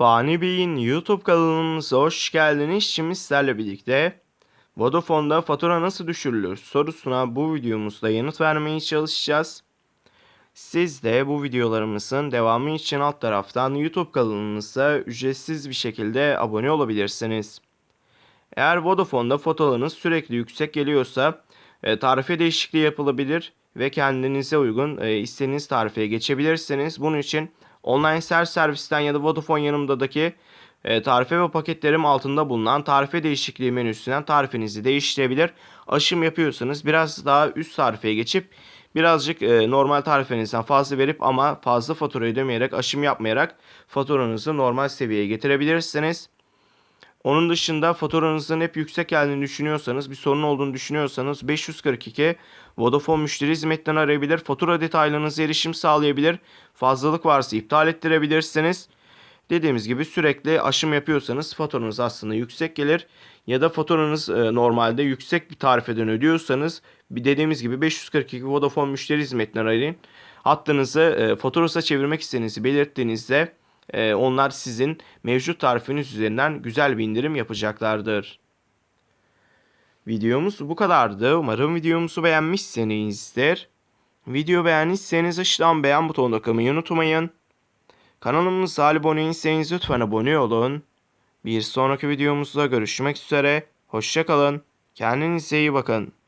Fani Bey'in YouTube kanalımıza hoş geldiniz. Şimdi sizlerle birlikte Vodafone'da fatura nasıl düşürülür sorusuna bu videomuzda yanıt vermeye çalışacağız. Siz de bu videolarımızın devamı için alt taraftan YouTube kanalımıza ücretsiz bir şekilde abone olabilirsiniz. Eğer Vodafone'da faturalarınız sürekli yüksek geliyorsa e, tarife değişikliği yapılabilir ve kendinize uygun e, istediğiniz tarifeye geçebilirsiniz. Bunun için online ser servisten ya da Vodafone yanımdaki e, tarife ve paketlerim altında bulunan tarife değişikliği menüsünden tarifinizi değiştirebilir. Aşım yapıyorsanız biraz daha üst tarifeye geçip birazcık e, normal tarifenizden fazla verip ama fazla fatura ödemeyerek aşım yapmayarak faturanızı normal seviyeye getirebilirsiniz. Onun dışında faturanızın hep yüksek geldiğini düşünüyorsanız, bir sorun olduğunu düşünüyorsanız 542 Vodafone müşteri hizmetinden arayabilir. Fatura detaylarınıza erişim sağlayabilir. Fazlalık varsa iptal ettirebilirsiniz. Dediğimiz gibi sürekli aşım yapıyorsanız faturanız aslında yüksek gelir. Ya da faturanız e, normalde yüksek bir tarifeden ödüyorsanız dediğimiz gibi 542 Vodafone müşteri hizmetinden arayın. Hattınızı e, faturasına çevirmek istediğinizi belirttiğinizde e, onlar sizin mevcut tarifiniz üzerinden güzel bir indirim yapacaklardır. Videomuz bu kadardı. Umarım videomuzu beğenmişsinizdir. Video beğendiyseniz aşağıdan beğen butonuna kılmayı unutmayın. Kanalımıza abone değilseniz lütfen abone olun. Bir sonraki videomuzda görüşmek üzere. Hoşçakalın. Kendinize iyi bakın.